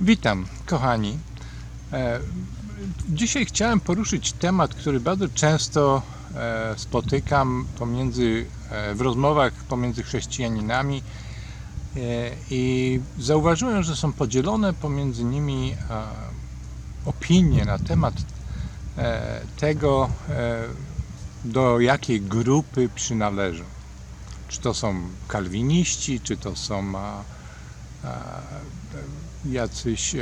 Witam, kochani. E, Dzisiaj chciałem poruszyć temat, który bardzo często e, spotykam pomiędzy, e, w rozmowach pomiędzy chrześcijaninami i zauważyłem, że są podzielone pomiędzy nimi opinie na temat tego, do jakiej grupy przynależą. Czy to są kalwiniści, czy to są jacyś e,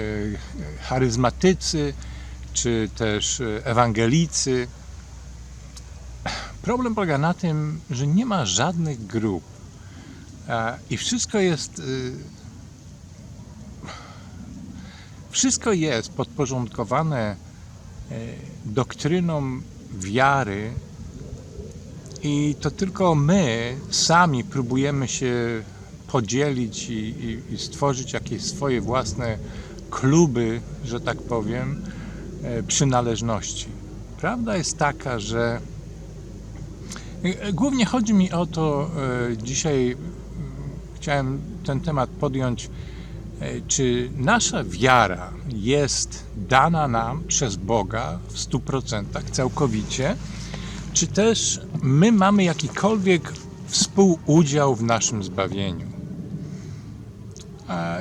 charyzmatycy, czy też e, ewangelicy. Problem polega na tym, że nie ma żadnych grup e, i wszystko jest y, wszystko jest podporządkowane e, doktryną wiary i to tylko my sami próbujemy się podzielić i, i, i stworzyć jakieś swoje własne kluby, że tak powiem, e, przynależności. Prawda jest taka, że e, głównie chodzi mi o to, e, dzisiaj chciałem ten temat podjąć, e, czy nasza wiara jest dana nam przez Boga w 100% całkowicie, czy też my mamy jakikolwiek współudział w naszym zbawieniu.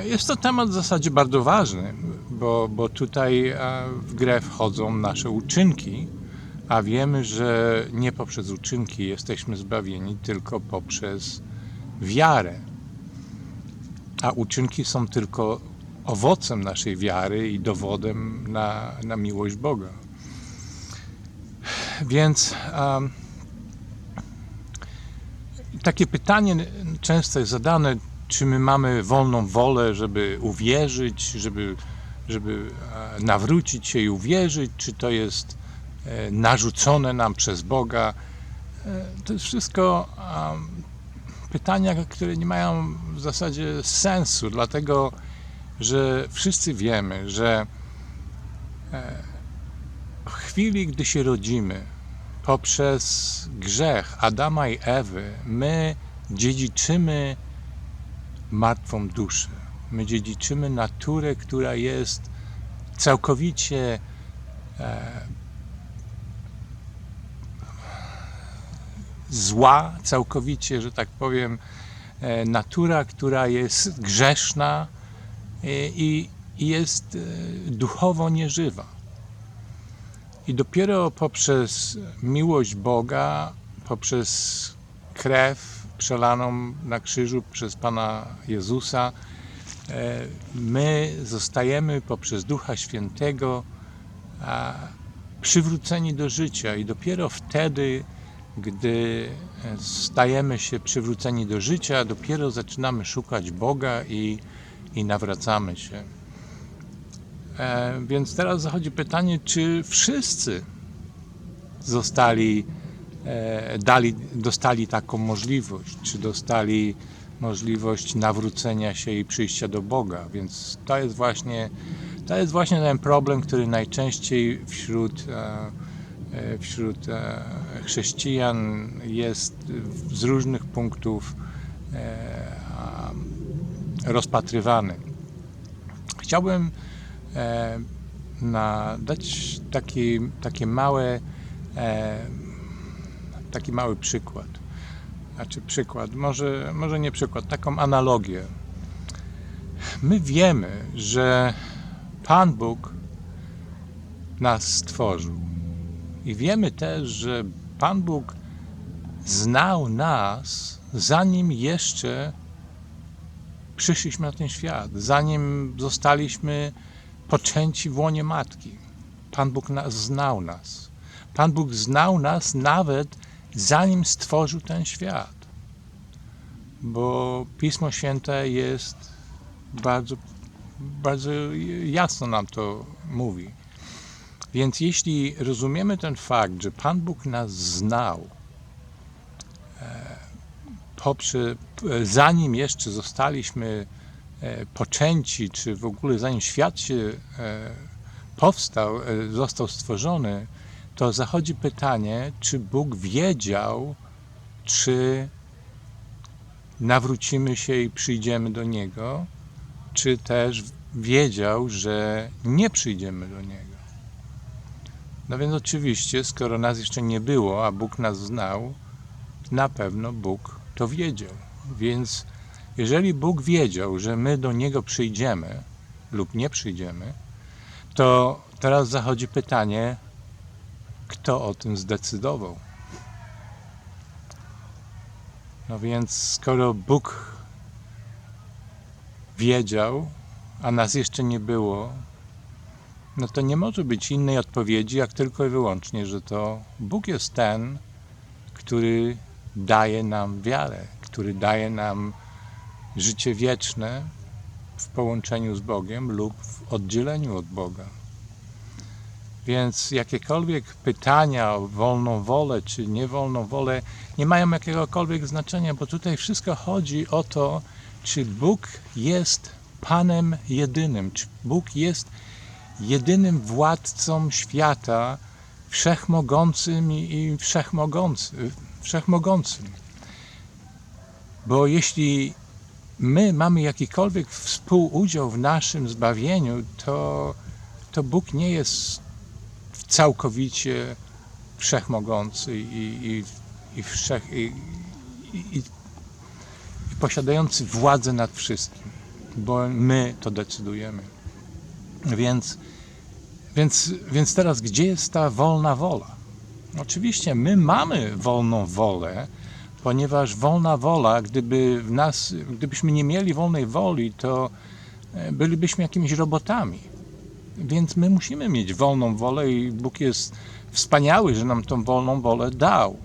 Jest to temat w zasadzie bardzo ważny, bo, bo tutaj e, w grę wchodzą nasze uczynki, a wiemy, że nie poprzez uczynki jesteśmy zbawieni, tylko poprzez wiarę. A uczynki są tylko owocem naszej wiary i dowodem na, na miłość Boga. Więc um, takie pytanie często jest zadane, czy my mamy wolną wolę, żeby uwierzyć, żeby, żeby e, nawrócić się i uwierzyć, czy to jest e, narzucone nam przez Boga. E, To jest wszystko pytania, które nie mają w zasadzie sensu, dlatego że wszyscy wiemy, że w chwili, gdy się rodzimy, poprzez grzech Adama i Ewy, my dziedziczymy martwą duszę. My dziedziczymy naturę, która jest całkowicie e, zła, całkowicie, że tak powiem, e, natura, która jest grzeszna e, i, i jest e, duchowo nieżywa. I dopiero poprzez miłość Boga, poprzez krew przelaną na krzyżu przez Pana Jezusa, e, my zostajemy poprzez Ducha Świętego przywróceni do życia i dopiero wtedy, gdy e, stajemy się przywróceni do życia, dopiero zaczynamy szukać Boga i, i nawracamy się. E, Więc teraz zachodzi pytanie, czy wszyscy zostali, dali, dostali taką możliwość, czy dostali możliwość nawrócenia się i przyjścia do Boga. Więc to jest właśnie, to jest właśnie ten problem, który najczęściej wśród, e, e, wśród e, chrześcijan jest z różnych punktów e, rozpatrywany. Chciałbym e, na, dać taki, takie małe, e, taki mały przykład. Znaczy przykład, może, może nie przykład, taką analogię. My wiemy, że Pan Bóg nas stworzył. I wiemy też, że Pan Bóg znał nas, zanim jeszcze przyszliśmy na ten świat, zanim zostaliśmy poczęci w łonie matki. Pan Bóg nas, znał nas. Pan Bóg znał nas nawet zanim stworzył ten świat. Bo Pismo Święte jest bardzo, bardzo jasno nam to mówi. Więc jeśli rozumiemy ten fakt, że Pan Bóg nas znał, e, poprze, zanim jeszcze zostaliśmy e, poczęci, czy w ogóle zanim świat się e, powstał, został stworzony, to zachodzi pytanie, czy Bóg wiedział, czy nawrócimy się i przyjdziemy do Niego, czy też wiedział, że nie przyjdziemy do Niego. No więc oczywiście, skoro nas jeszcze nie było, a Bóg nas znał, na pewno Bóg to wiedział. Więc jeżeli Bóg wiedział, że my do Niego przyjdziemy lub nie przyjdziemy, to teraz zachodzi pytanie, kto o tym zdecydował? No więc skoro Bóg wiedział, a nas jeszcze nie było, no to nie może być innej odpowiedzi, jak tylko i wyłącznie, że to Bóg jest ten, który daje nam wiarę, który daje nam życie wieczne w połączeniu z Bogiem lub w oddzieleniu od Boga. Więc jakiekolwiek pytania o wolną wolę czy niewolną wolę nie mają jakiegokolwiek znaczenia, bo tutaj wszystko chodzi o to, czy Bóg jest Panem jedynym, czy Bóg jest jedynym władcą świata, wszechmogącym i, wszechmogący, wszechmogącym. Bo jeśli my mamy jakikolwiek współudział w naszym zbawieniu, to, to Bóg nie jest całkowicie wszechmogący i, i, i, wszech, i, i, i posiadający władzę nad wszystkim, bo my to decydujemy. Więc, więc, więc teraz, gdzie jest ta wolna wola? Oczywiście my mamy wolną wolę, ponieważ wolna wola, gdyby w nas, gdybyśmy nie mieli wolnej woli, to e, bylibyśmy jakimiś robotami. Więc my musimy mieć wolną wolę i Bóg jest wspaniały, że nam tą wolną wolę dał.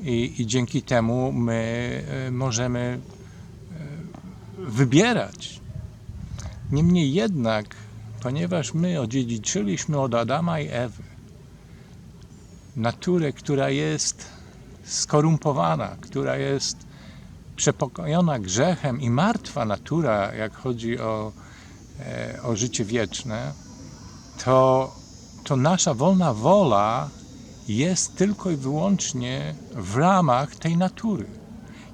I, i dzięki temu my e, możemy e, wybierać. Niemniej jednak, ponieważ my odziedziczyliśmy od Adama i Ewy naturę, która jest skorumpowana, która jest przepokojona grzechem i martwa natura, jak chodzi o, o życie wieczne, to, to nasza wolna wola jest tylko i wyłącznie w ramach tej natury.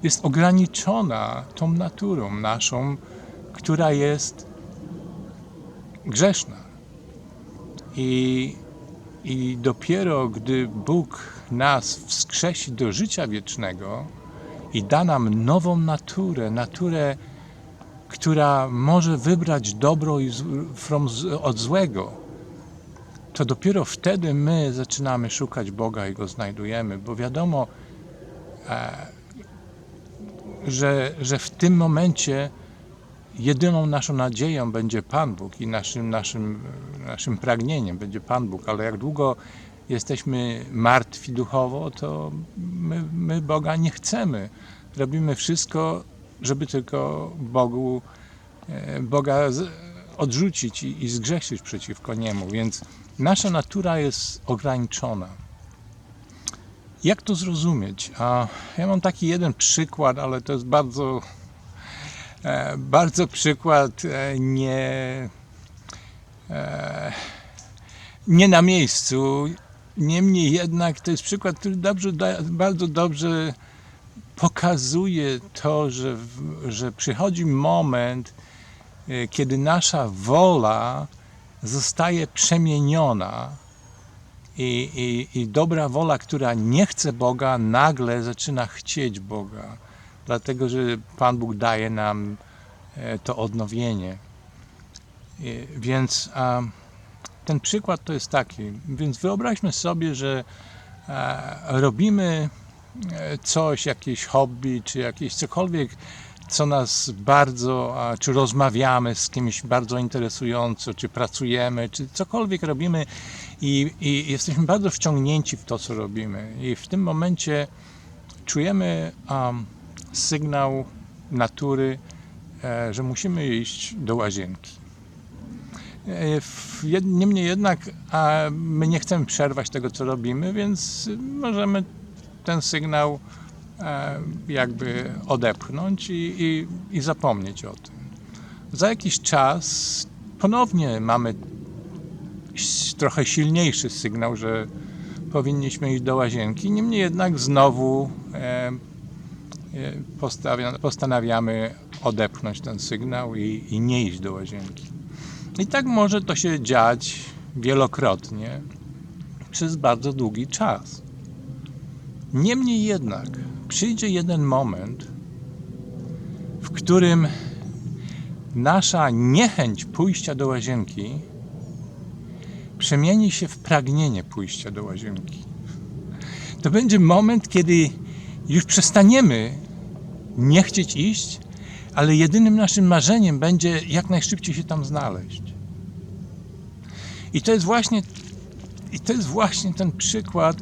Jest ograniczona tą naturą naszą, która jest grzeszna. I, I dopiero gdy Bóg nas wskrzesi do życia wiecznego i da nam nową naturę, naturę, która może wybrać dobro od złego, to dopiero wtedy my zaczynamy szukać Boga i go znajdujemy, bo wiadomo, e, że, że w tym momencie jedyną naszą nadzieją będzie Pan Bóg i naszym, naszym, naszym pragnieniem będzie Pan Bóg, ale jak długo jesteśmy martwi duchowo, to my, my Boga nie chcemy. Robimy wszystko, żeby tylko Bogu, e, Boga odrzucić i, i zgrzeszyć przeciwko Niemu, więc nasza natura jest ograniczona. Jak to zrozumieć? A ja mam taki jeden przykład, ale to jest bardzo, e, bardzo przykład e, nie, nie na miejscu. Niemniej jednak to jest przykład, który dobrze, bardzo dobrze pokazuje to, że, że przychodzi moment, e, kiedy nasza wola zostaje przemieniona i, i, i dobra wola, która nie chce Boga, nagle zaczyna chcieć Boga, dlatego że Pan Bóg daje nam e, to odnowienie. E, Więc a, ten przykład to jest taki. Więc wyobraźmy sobie, że e, robimy coś, jakieś hobby, czy jakieś cokolwiek, co nas bardzo, czy rozmawiamy z kimś bardzo interesująco, czy pracujemy, czy cokolwiek robimy i, i jesteśmy bardzo wciągnięci w to, co robimy. I w tym momencie czujemy um, sygnał natury, e, że musimy iść do łazienki. E, Niemniej jednak a my nie chcemy przerwać tego, co robimy, więc możemy ten sygnał e, jakby odepchnąć i, i, i zapomnieć o tym. Za jakiś czas ponownie mamy trochę silniejszy sygnał, że powinniśmy iść do łazienki. Niemniej jednak znowu e, e, postanawiamy odepchnąć ten sygnał i, i nie iść do łazienki. I tak może to się dziać wielokrotnie przez bardzo długi czas. Niemniej jednak przyjdzie jeden moment, w którym nasza niechęć pójścia do łazienki przemieni się w pragnienie pójścia do łazienki. To będzie moment, kiedy już przestaniemy nie chcieć iść, ale jedynym naszym marzeniem będzie jak najszybciej się tam znaleźć. I to jest właśnie, i to jest właśnie ten przykład,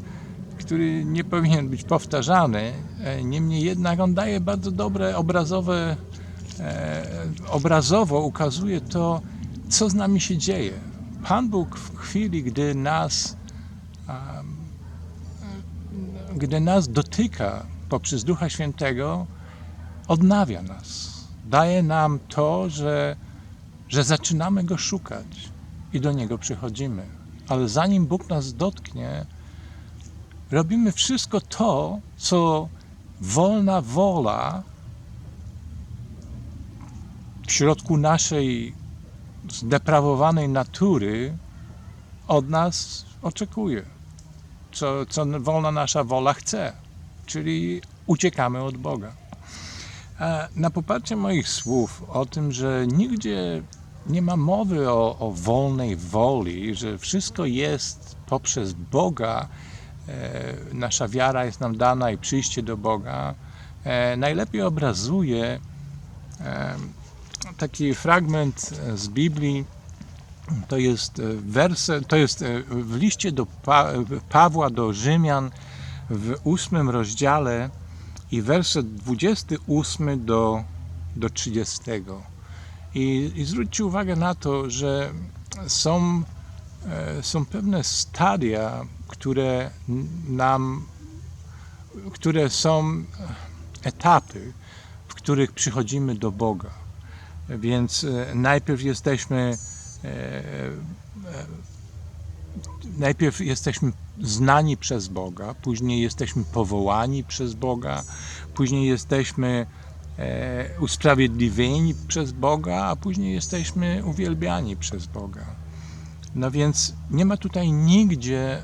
który nie powinien być powtarzany. e, Niemniej jednak on daje bardzo dobre obrazowe, e, obrazowo ukazuje to, co z nami się dzieje. Pan Bóg w chwili, gdy nas, gdy nas dotyka poprzez Ducha Świętego, odnawia nas. Daje nam to, że, że zaczynamy Go szukać i do Niego przychodzimy. Ale zanim Bóg nas dotknie, robimy wszystko to, co wolna wola w środku naszej zdeprawowanej natury od nas oczekuje. Co, co wolna nasza wola chce, czyli uciekamy od Boga. Na poparcie moich słów o tym, że nigdzie nie ma mowy o, o wolnej woli, że wszystko jest poprzez Boga, nasza wiara jest nam dana i przyjście do Boga, e, najlepiej obrazuje e, taki fragment z Biblii. To jest e, werset, to jest e, w liście do pa, Pawła do Rzymian w ósmym rozdziale i werset 28 do, do 30. I, I zwróćcie uwagę na to, że są, e, są pewne stadia, które nam, które są etapy, w których przychodzimy do Boga. Więc e, najpierw jesteśmy e, e, najpierw jesteśmy znani przez Boga, później jesteśmy powołani przez Boga, później jesteśmy e, usprawiedliwieni przez Boga, a później jesteśmy uwielbiani przez Boga. No więc nie ma tutaj nigdzie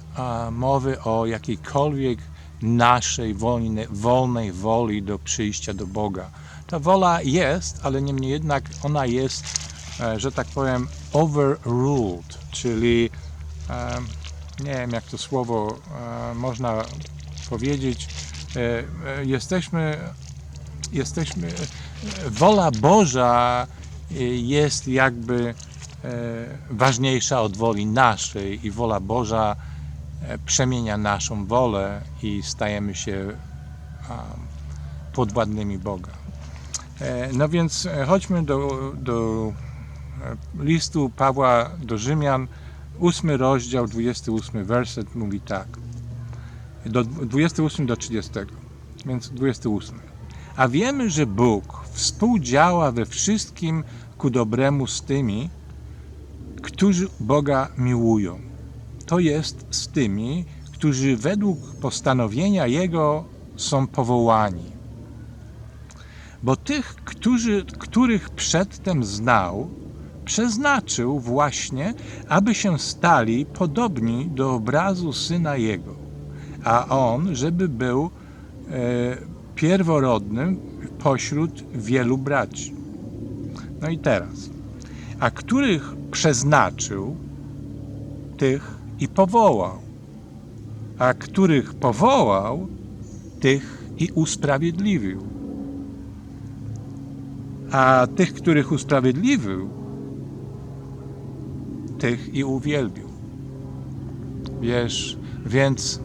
mowy o jakiejkolwiek naszej wolnej, wolnej woli do przyjścia do Boga. Ta wola jest, ale niemniej jednak ona jest, e, że tak powiem, overruled, czyli e, nie wiem jak to słowo e, można powiedzieć, jesteśmy, jesteśmy, wola Boża jest jakby ważniejsza od woli naszej i wola Boża e, przemienia naszą wolę i stajemy się podwładnymi Boga. E, No więc e, chodźmy do, do e, listu Pawła do Rzymian, ósmy rozdział, 28 werset mówi tak. Do 28 do 30. Więc 28. A wiemy, że Bóg współdziała we wszystkim ku dobremu z tymi, którzy Boga miłują. To jest z tymi, którzy według postanowienia Jego są powołani. Bo tych, którzy, których przedtem znał, przeznaczył właśnie, aby się stali podobni do obrazu Syna Jego, a On, żeby był e, pierworodnym pośród wielu braci. No i teraz, a których przeznaczył, tych i powołał, a których powołał, tych i usprawiedliwił. A tych, których usprawiedliwił, tych i uwielbił. Wiesz, więc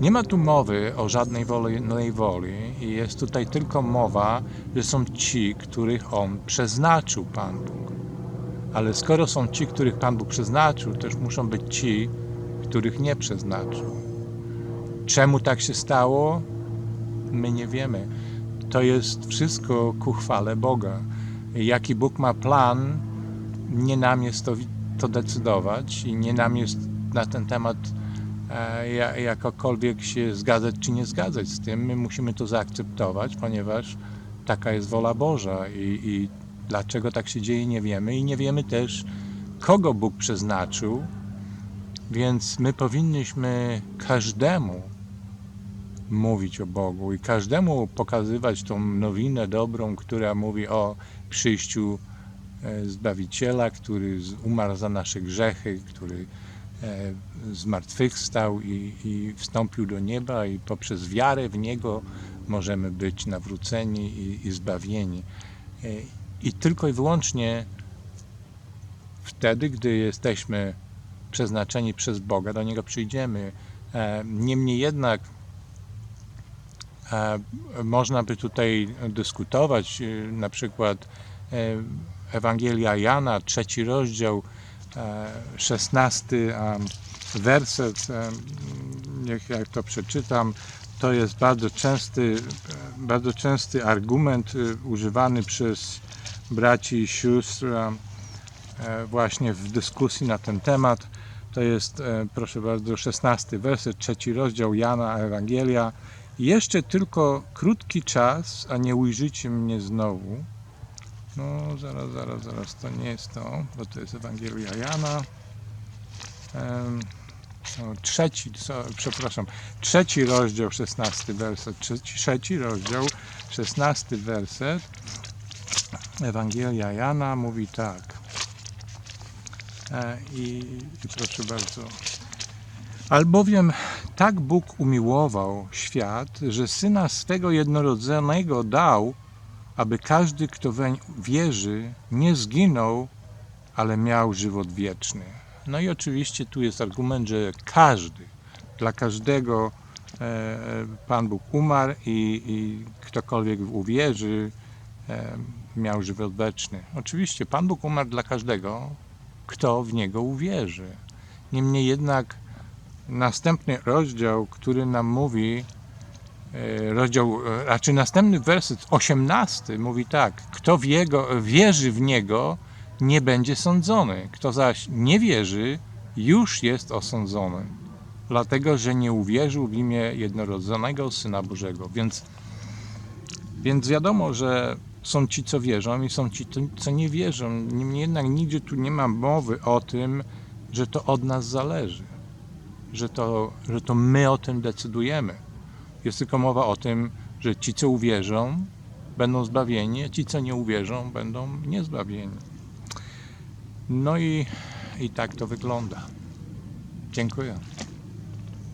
nie ma tu mowy o żadnej wolnej woli i jest tutaj tylko mowa, że są ci, których On przeznaczył, Pan Bóg. Ale skoro są ci, których Pan Bóg przeznaczył, też muszą być ci, których nie przeznaczył. Czemu tak się stało? My nie wiemy. To jest wszystko ku chwale Boga. Jaki Bóg ma plan, nie nam jest to, to decydować i nie nam jest na ten temat e, ja- jakokolwiek się zgadzać czy nie zgadzać z tym. My musimy to zaakceptować, ponieważ taka jest wola Boża i, i dlaczego tak się dzieje, nie wiemy. I nie wiemy też, kogo Bóg przeznaczył, więc my powinniśmy każdemu mówić o Bogu i każdemu pokazywać tą nowinę dobrą, która mówi o przyjściu e, Zbawiciela, który umarł za nasze grzechy, który e, zmartwychwstał i, i wstąpił do nieba i poprzez wiarę w Niego możemy być nawróceni i, i zbawieni. I tylko i wyłącznie wtedy, gdy jesteśmy przeznaczeni przez Boga, do Niego przyjdziemy. E, Niemniej jednak e, można by tutaj dyskutować, e, na przykład Ewangelia Jana, trzeci rozdział, szesnasty werset, niech jak to przeczytam, to jest bardzo częsty, bardzo częsty argument używany przez braci i sióstr e, właśnie w dyskusji na ten temat. To jest, e, proszę bardzo, szesnasty werset, trzeci rozdział Jana Ewangelia. Jeszcze tylko krótki czas, a nie ujrzycie mnie znowu. No, zaraz, zaraz, zaraz, to nie jest to, bo to jest Ewangelia Jana. No, trzeci, co, przepraszam, trzeci rozdział, szesnasty werset, trzeci, trzeci rozdział, szesnasty werset. Ewangelia Jana mówi tak. E, I, I proszę bardzo. Albowiem tak Bóg umiłował świat, że syna swego jednorodzonego dał, aby każdy, kto weń wierzy, nie zginął, ale miał żywot wieczny. No i oczywiście tu jest argument, że każdy, dla każdego e, e, Pan Bóg umarł i, i ktokolwiek uwierzy, miał żywot wieczny. Oczywiście Pan Bóg umarł dla każdego, kto w Niego uwierzy. Niemniej jednak następny rozdział, który nam mówi, e, rozdział, e, raczej następny werset, 18, mówi tak, kto w jego, wierzy w Niego, nie będzie sądzony. Kto zaś nie wierzy, już jest osądzony. Dlatego, że nie uwierzył w imię jednorodzonego Syna Bożego. Więc, więc wiadomo, że są ci, co wierzą i są ci, co- nie wierzą. Niemniej jednak nigdzie tu nie ma mowy o tym, że to od nas zależy. Że to, że to my o tym decydujemy. Jest tylko mowa o tym, że ci, co uwierzą, będą zbawieni, a ci, co nie uwierzą, będą niezbawieni. No i, i tak to wygląda. Dziękuję.